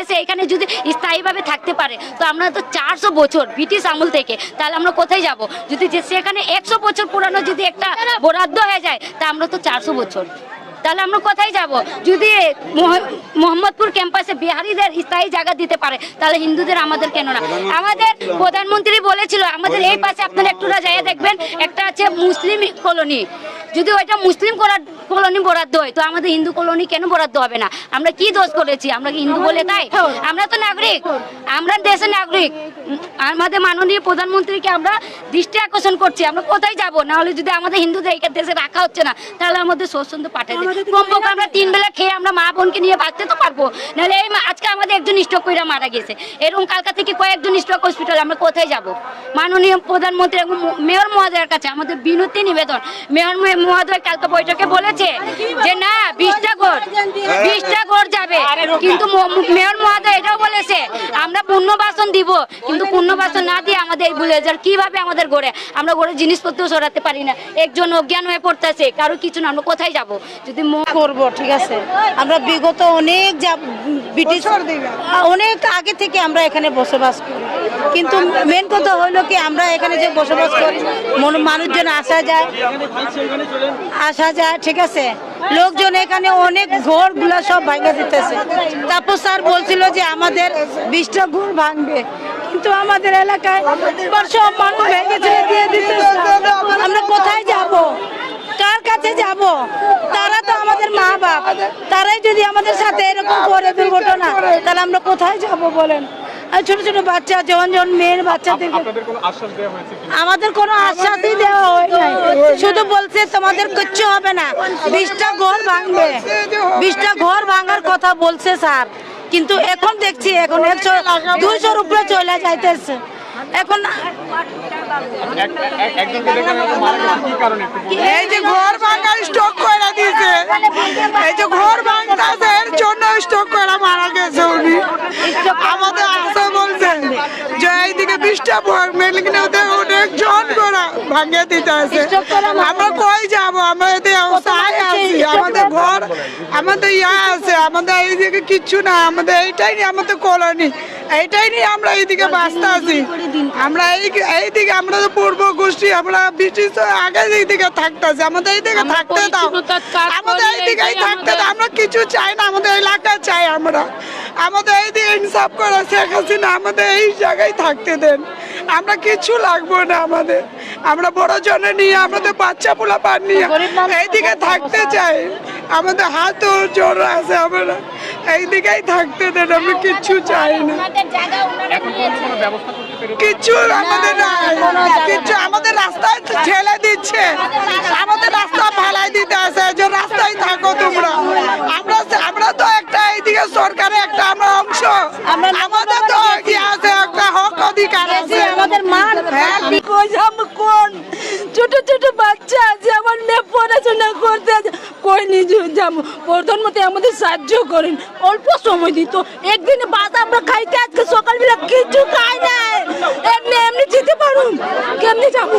এসে এখানে যদি স্থায়ীভাবে থাকতে পারে, তো আমরা তো চারশো বছর ব্রিটিশ আমল থেকে, তাহলে আমরা কোথায় যাব? যদি যে সেখানে একশো বছর পুরানো যদি একটা বরাদ্দ হয়ে যায়, তা আমরা তো চারশো বছর। তাহলে আমরা কোথায় যাব? যদি মোহ- মোহাম্মদপুর ক্যাম্পাসে বিহারিদের স্থায়ী জায়গা দিতে পারে, তাহলে হিন্দুদের আমাদের কেন না? আমাদের প্রধানমন্ত্রী বলেছিল, আমাদের এই পাশে আপনারা একটুরা যাইয়া দেখবেন, একটা আছে মুসলিম কলোনি। যদি ওইটা মুসলিম করার কলোনি বরাদ্দ হয় তো আমাদের হিন্দু কলোনি কেন বরাদ্দ হবে না? আমরা কি দোষ করেছি? আমরা কি হিন্দু বলে তাই? আমরা তো নাগরিক। আমরা দেশের নাগরিক। আমাদের মাননীয় প্রধানমন্ত্রীকে আমরা দৃষ্টি আকর্ষণ করছি। আমরা কোথায় যাব? না হলে যদি আমাদের হিন্দুদের এই দেশে রাখা হচ্ছে না তাহলে আমাদের স্বচ্ছন্দ পাঠিয়ে দিই কমপক্ষে আমরা তিন বেলা খেয়ে আমরা মা বোনকে নিয়ে বাঁচতে তো পারব। নাহলে এই আজকে আমাদের একজন স্ট্রোক কইরা মারা গেছে। এরকম কালকা থেকে কয়েকজন স্ট্রোক হসপিটাল আমরা কোথায় যাব? মাননীয় প্রধানমন্ত্রী এবং মেয়র মহোদয়ের কাছে আমাদের বিনতি নিবেদন। মেয়র মহ- মহোদয় কালকে বৈঠকে বলেছে যে না বিশটা ঘর বিশটা ঘর যাবে। কিন্তু মেয়র মহোদয় এটাও বলেছে আমরা পুনর্বাসন দিব কিন্তু পুনর্বাসন না দিয়ে আমাদের এই বুলেজার কীভাবে আমাদের ঘরে আমরা ঘরে জিনিসপত্র সরাতে পারি না। একজন অজ্ঞান হয়ে পড়তেছে কারও কিছু না আমরা কোথায় যাব? যদি ম- করব ঠিক আছে। আমরা বিগত অনেক যা ব্রিটিশ অনেক আগে থেকে আমরা এখানে বসবাস করি। কিন্তু মেন কথা হলো কি, আমরা এখানে যে বসবাস করি, মন- মানুষজন আসা যায়। আসা যায়, ঠিক আছে? লোকজন এখানে অনেক ঘরগুলো সব ভাঙে দিতেছে। তারপর স্যার বলছিল যে আমাদের বিশটা ঘর ভাঙবে। কিন্তু আমাদের এলাকায় সব মানুষ ভেঙে ছেড়ে দিয়ে দিতে আমরা কোথায় যাব? কার কাছে যাব? তারা তো আমাদের মা বাপ। তারাই যদি আমাদের সাথে এরকম করে দুর্ঘটনা, তাহলে আমরা কোথায় যাব বলেন? আর ছোট ছোট বাচ্চা যখন যখন মেয়ের বাচ্চাদের আপনাদের কোনো আশ্বাস দেওয়া হয়েছে কি আমাদের কোনো আশ্বাসই দেওয়া হয় নাই। শুধু বলছে তোমাদের কিচ্ছু হবে না। বিশটা ঘর ভাঙবে। বিশটা ঘর ভাঙার কথা বলছে স্যার। কিন্তু এখন দেখছি এখন একশো দুইশোর উপরে চলে যাইতেছে। এখন। এই যে ঘর ভাঙা স্টক করে দিয়েছে। এই যে ঘর ভাঙতেছে এর জন্য স্টক করে মারা গেছে উনি। আমাদের অনেক জন করে ভাঙিয়ে দিতে আছে। আমরা কই যাব? আমরা এতে অবস্থায় আছি। আমাদের ঘর আমাদের ইয়া আছে। আমাদের এইদিকে কিচ্ছু না। আমাদের এইটাই নিয়ে আমাদের কলোনি। এইটাই নিয়ে আমরা এইদিকে বাঁচতে আছি। আমরা এই এইদিকে আমরা তো পূর্ব গোষ্ঠী। আমরা ব্রিটিশ আগে এইদিকে থাকতেছি আমাদের এইদিকে থাকতে দাও। আমাদের এইদিকেই থাকতে দাও। আমরা কিছু চাই না। আমাদের এলাকা চাই আমরা। আমাদের এইদিকে ইনসাফ করে শেখ হাসিনা আমাদের এই জায়গায় থাকতে দেন। আমরা কিছু লাগবো না আমাদের। আমরা বড় জনে নিয়ে আমাদের বাচ্চা পোলা পান নিয়ে এইদিকে থাকতে চাই। আমাদের হাত জোর আছে আমরা। এইদিকেই থাকতে দেন আমরা কিচ্ছু চাই না। কিচ্ছু আমাদের নাই। কিচ্ছু আমাদের রাস্তায় তো ঠেলে দিচ্ছে। আমাদের রাস্তা ফালাই দিতে আছে যে রাস্তায় থাকো তোমরা আমরা আমরা তো একটা এইদিকে সরকারের একটা আমরা অংশ আমাদের তো কি আছে একটা হক অধিকার আছে আমাদের মান হ্যাঁ কই কোন ছোট ছোট বাচ্চা আছে আমার মেয়ে পড়াশোনা করতে আছে। কই নিজে যাব? প্রধানমন্ত্রী আমাদের সাহায্য করেন। অল্প সময় দিত। একদিনে বাদ আমরা খাইতে আজকে সকালবেলা কিছু খাই নাই এমনি এমনি যেতে পারুন কেমনি যাব?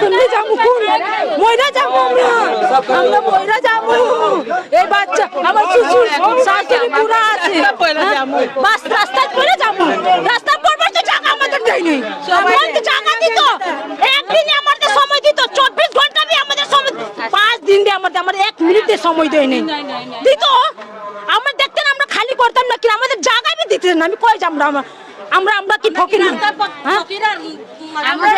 কেমনি যাব কোন? ময়রা যাব আমরা। আমরা ময়রা যাব। এই বাচ্চা আমার শ্বশুর শাশুড়ি পুরা আছে। হ্যাঁ? বাস রাস্তায় পড়ে যাব। রাস্তা পড়বার তো জায়গা আমাদের দেয়নি। জায়গা দিত একদিনে আমাদের সময় দিত চব্বিশ ঘণ্টা দিয়ে আমাদের সময় পাঁচ দিন দিয়ে আমাদের আমার এক মিনিটের সময় দেয় নেই। দিত? আমরা দেখতেন আমরা খালি করতাম না কি আমাদের জায়গায় বি দিতেন আমি কই আমরা আমরা আমরা কি ফকির? হ্যাঁ? আমরা